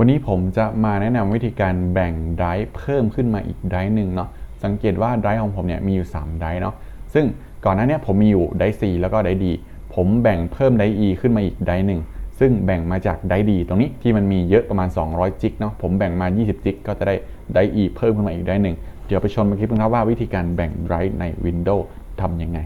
วันนี้ผมจะมาแนะนำวิธีการแบ่งไดรฟ์เพิ่มขึ้นมาอีกไดรฟ์หนึ่งเนาะ สังเกตว่าไดรฟ์ของผมเนี่ยมีอยู่ 3 ไดรฟ์เนาะ ซึ่งก่อนหน้านี้ผมมีอยู่ไดรฟ์ C แล้วก็ไดรฟ์ D ผมแบ่งเพิ่มไดรฟ์ E ขึ้นมาอีกไดรฟ์หนึ่งซึ่งแบ่งมาจากไดรฟ์ D ตรงนี้ที่มันมีเยอะประมาณ 200 จิกเนาะ ผมแบ่งมา 20 จิกก็จะได้ไดรฟ์ E เพิ่มขึ้นมาอีกไดรฟ์หนึ่งเดี๋ยวไปชมกันคลิปกันครับว่าวิธีการแบ่งไดรฟ์ใน Windows ทำยังไง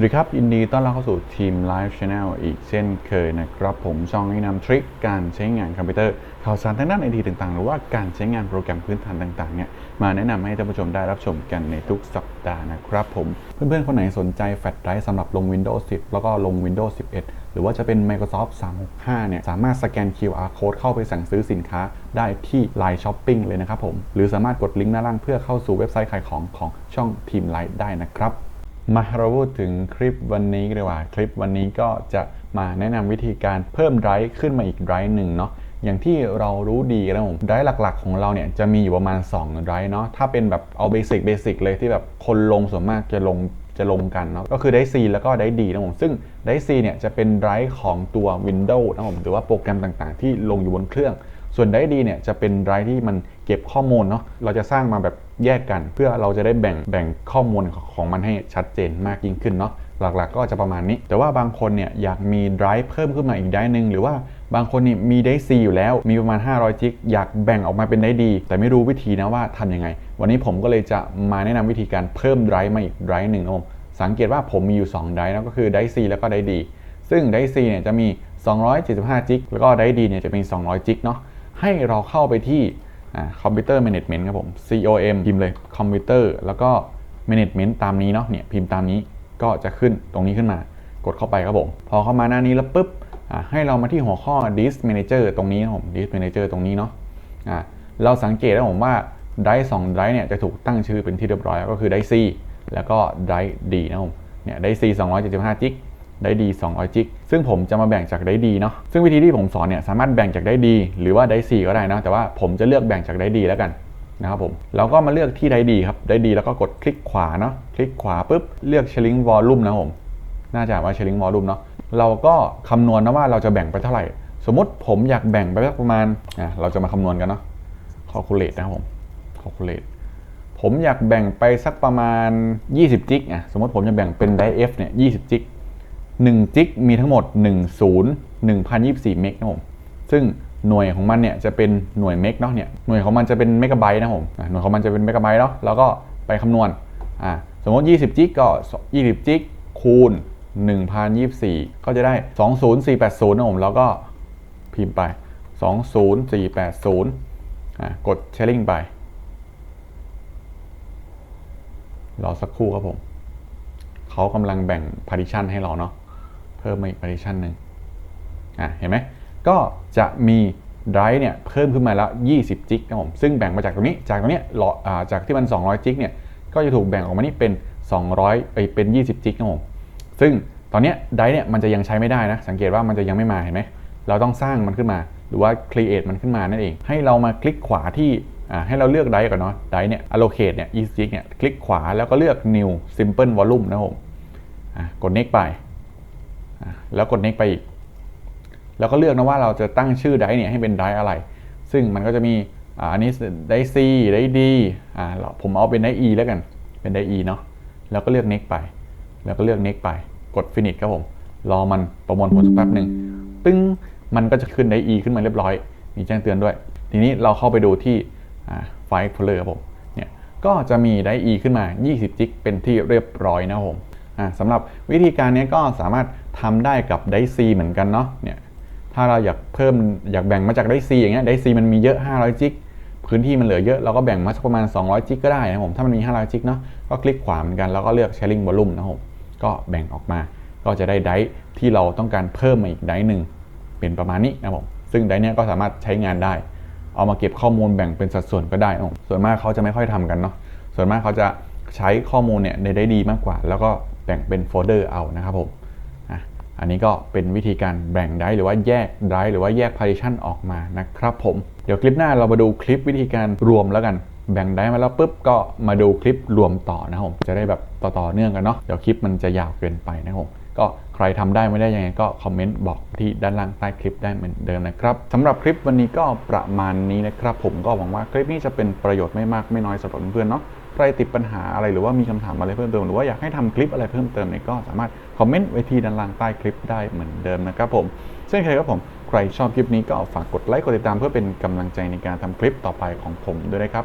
วัสดีครับยินดีต้อนรับเข้าสู่ทีม Live Channel อีกเช่นเคยนะครับ ผมช่องแนะนำทริคการใช้งานคอมพิวเตอร์ข่าวสารทางด้านไอทีต่างๆ หรือว่าการใช้งานโปรแกรมพื้นฐานต่างๆเนี่ยมาแนะนำให้ท่านผู้ชมได้รับชมกันในทุกสัปดาห์นะครับผม เพื่อนๆ คนไหนสนใจแฟลชไดรฟ์สำหรับลง Windows 10 แล้วก็ลง Windows 11 หรือว่าจะเป็น Microsoft 365 เนี่ยสามารถสแกน QR code เข้าไปสั่งซื้อสินค้าได้ที่ Line Shopping เลยนะครับผมหรือสามารถกดลิงก์ด้าล่างเพื่อเข้าสู่เว็บไซต์ขายของของช่องทีมไลฟ์ได้นะครับ มาเราพูดถึงคลิปวันนี้กันดีกว่าคลิปวันนี้ก็จะมาแนะนำวิธีการเพิ่มไรฟ์ขึ้นมาอีกไรฟ์หนึ่งเนาะอย่างที่เรารู้ดีนะผมไรฟ์หลักๆ ของเราเนี่ยจะมีอยู่ประมาณ2ไรฟ์เนาะถ้าเป็นแบบเอาเบสิกเบสิกเลยที่แบบคนลงส่วนมากจะลงจะลงกันเนาะก็คือไดรฟ์ C แล้วก็ไดรฟ์ D นะผมซึ่งไดรฟ์ C เนี่ยจะเป็นไรฟ์ของตัว Windows นะผมหรือว่าโปรแกรมต่างๆ ที่ลงอยู่บนเครื่อง ส่วนไดรดีเนี่ยจะเป็นไดรที่มันเก็บข้อมูลเนาะเราจะสร้างมาแบบแยกกัน เพื่อเราจะได้แบ่งแบ่งข้อมูลของมันให้ชัดเจนมากยิ่งขึ้นเนาะหลักๆก็จะประมาณนี้ แต่ว่าบางคนเนี่ยอยากมีไดรฟ์เพิ่มขึ้นมาอีกไดรฟ์หนึ่งหรือว่าบางคนนี่มีไดรฟ์ซีอยู่แล้วมีประมาณ 500 จิก อยากแบ่งออกมาเป็นไดรฟ์ดี แต่ไม่รู้วิธีนะว่าทำยังไง วันนี้ผมก็เลยจะมาแนะนำวิธีการเพิ่มไดรฟ์มาอีกไดรฟ์หนึ่งนะผมสังเกตว่าผมมีอยู่ 2 ไดรฟ์นะก็คือไดรฟ์ซีแล้วก็ไดรฟ์ดี ซึ่งไดรฟ์ซีเนี่ยจะมี 275 จิก แล้วก็ไดรฟ์ดีเนี่ยจะมี 200 จิกเนาะ ให้เราเข้าไปที่คอมพิวเตอร์แมネจเมนต์ครับผม COM พิมพ์เลยคอมพิวเตอร์แล้วก็แมネจเมนต์ตามนี้เนาะเนี่ยพิมพ์ตามนี้ก็จะขึ้นตรงนี้ขึ้นมากดเข้าไปครับผม พอเข้ามาหน้านี้แล้วปุ๊บให้เรามาที่หัวข้อ Disk Manager ตรงนี้นะผม Disk Manager ตรงนี้เนาะะเราสังเกตนะผมว่าไดร์สองไดร์เนี่ยจะถูกตั้งชื่อเป็นที่เรียบร้อยก็คือไดร์ C แล้วก็ไดร์ D นะผมเนี่ยไดร์ C 275จิก ได้ดี200จิกซึ่งผมจะมาแบ่งจากได้ดีเนาะซึ่งวิธีที่ผมสอนเนี่ยสามารถแบ่งจากได้ดี หรือว่าได้4ก็ได้นะแต่ว่าผมจะเลือกแบ่งจากได้ดีแล้วกันนะครับผมเราก็มาเลือกที่ได้ดีครับได้ดีแล้วก็กดคลิกขวาเนาะคลิกขวาปุ๊บเลือก sharing volume นะผมน่าจะว่า sharing volume เนาะเราก็คำนวณนะว่าเราจะแบ่งไปเท่าไหร่ สมมติผมอยากแบ่งไปประมาณอะเราจะมาคำนวณกันเนาะ calculate นะครับผม calculate ผมอยากแบ่งไปสักประมาณ 20 จิกอะสมมติผมจะแบ่งเป็นได F เนี่ย20 จิก 1จิกมีทั้งหมด 1 0 1024 เมกนะผม ซึ่งหน่วยของมันเนี่ยจะเป็นหน่วยเมกเนาะเนี่ย หน่วยของมันจะเป็นเมกะไบต์นะผมหน่วยของมันจะเป็นเมกะไบต์เนาะ แล้วก็ไปคำนวณ อ่า สมมติ 20 จิกก็ 20 จิกคูณ 1024 ก็จะได้ 20480 นะผม แล้วก็พิมพ์ไป 20480 อ่า กด sharing ไป รอสักครู่ครับผม เขากำลังแบ่ง partition ให้เราเนาะ เพิ่มมาอีก partition หนึ่งอะเห็นไหมก็จะมี drive เนี่ยเพิ่มขึ้นมาแล้ว 20 จิกนะผมซึ่งแบ่งมาจากตรงนี้จากตรงนี้หลอจากที่มัน 200 จิกเนี่ยก็จะถูกแบ่งออกมานี่เป็น 200ไปเป็น 20 จิกนะผมซึ่งตอนนี้ drive เนี่ยมันจะยังใช้ไม่ได้นะ สังเกตว่ามันจะยังไม่มาเห็นไหมเราต้องสร้างมันขึ้นมา หรือว่า create มันขึ้นมานั่นเอง ให้เรามาคลิกขวาที่ให้เราเลือกไดร์ก่อนเนาะไดร์เนี่ย allocate เนี่ย e s t i c เนี่ยคลิกขวาแล้วก็เลือก new simple volume นะผมกด next ไป แล้วกด next ไปอีก แล้วก็เลือกนะว่าเราจะตั้งชื่อไดร์เนี่ยให้เป็นไดร์อะไร ซึ่งมันก็จะมีอันนี้ไดร์ C ไดร์ D อ่าผมเอาเป็นไดร์ E แล้วกัน เป็นไดร์ E เนาะ แล้วก็เลือก next ไป แล้วก็เลือก next ไป กด finish ครับผม รอมันประมวลผลสักแป๊บหนึ่งปึ้ง มันก็จะขึ้นไดร์ E ขึ้นมาเรียบร้อย มีแจ้งเตือนด้วย ทีนี้เราเข้าไปดูที่ไฟล์ Explorer ครับผม เนี่ย ก็จะมีได้ E ขึ้นมา 20 จิก เป็นที่เรียบร้อยนะครับผม สำหรับวิธีการนี้ก็สามารถทำได้กับได้ C เหมือนกันเนาะเนี่ยถ้าเราอยากเพิ่มอยากแบ่งมาจากได้ C อย่างเงี้ยได้ C มันมีเยอะ 500จิกพื้นที่มันเหลือเยอะเราก็แบ่งมาสักประมาณ 200จิกก็ได้นะผมถ้ามันมี 500จิกเนาะก็คลิกขวาเหมือนกันแล้วก็เลือก sharing volume นะครับผมก็แบ่งออกมา ก็จะได้ไดที่เราต้องการเพิ่มมาอีกไดหนึ่งเป็นประมาณนี้นะผมซึ่งไดเนี้ยก็สามารถใช้งานได้ เอามาเก็บข้อมูลแบ่งเป็นสัดส่วนก็ได้นะผมส่วนมากเขาจะไม่ค่อยทำกันเนาะส่วนมากเขาจะใช้ข้อมูลเนี่ยในได้ดีมากกว่า แล้วก็ บ่งเป็นโฟลเดอร์เอานะครับผมอันนี้ก็เป็นวิธีการแบ่งไดหรือว่าแยกไดหรือว่าแยก partition ออกมานะครับผม เดี๋ยวคลิปหน้าเรามาดูคลิปวิธีการรวมแล้วกัน แบ่งได้มาแล้วปุ๊บก็มาดูคลิปรวมต่อนะครับผมจะได้แบบต่อๆเนื่องกันเนาะเดี๋ยวคลิปมันจะยาวเกินไปนะครับผมก็ใครทำได้ไม่ได้ยังไงก็คอมเมนต์บอกที่ด้านล่างใต้คลิปได้เหมือนเดิมนะครับสำหรับคลิปวันนี้ก็ประมาณนี้นะครับ ผมก็หวังว่าคลิปนี้จะเป็นประโยชน์ไม่มากไม่น้อยสำหรับเพื่อนๆเนาะใครติดปัญหาอะไรหรือว่ามีคำถามอะไรเพิ่มเติมหรือว่าอยากให้ทำคลิปอะไรเพิ่มเติมเนี่ยก็สามารถคอมเมนต์ไว้ที่ด้านล่างใต้คลิปได้เหมือนเดิมนะครับผมเช่นเคยครับผมใครชอบคลิปนี้ก็ฝากกดไลค์กดติดตามเพื่อเป็นกำลังใจในการทำคลิปต่อไปของผมด้วยนะครับ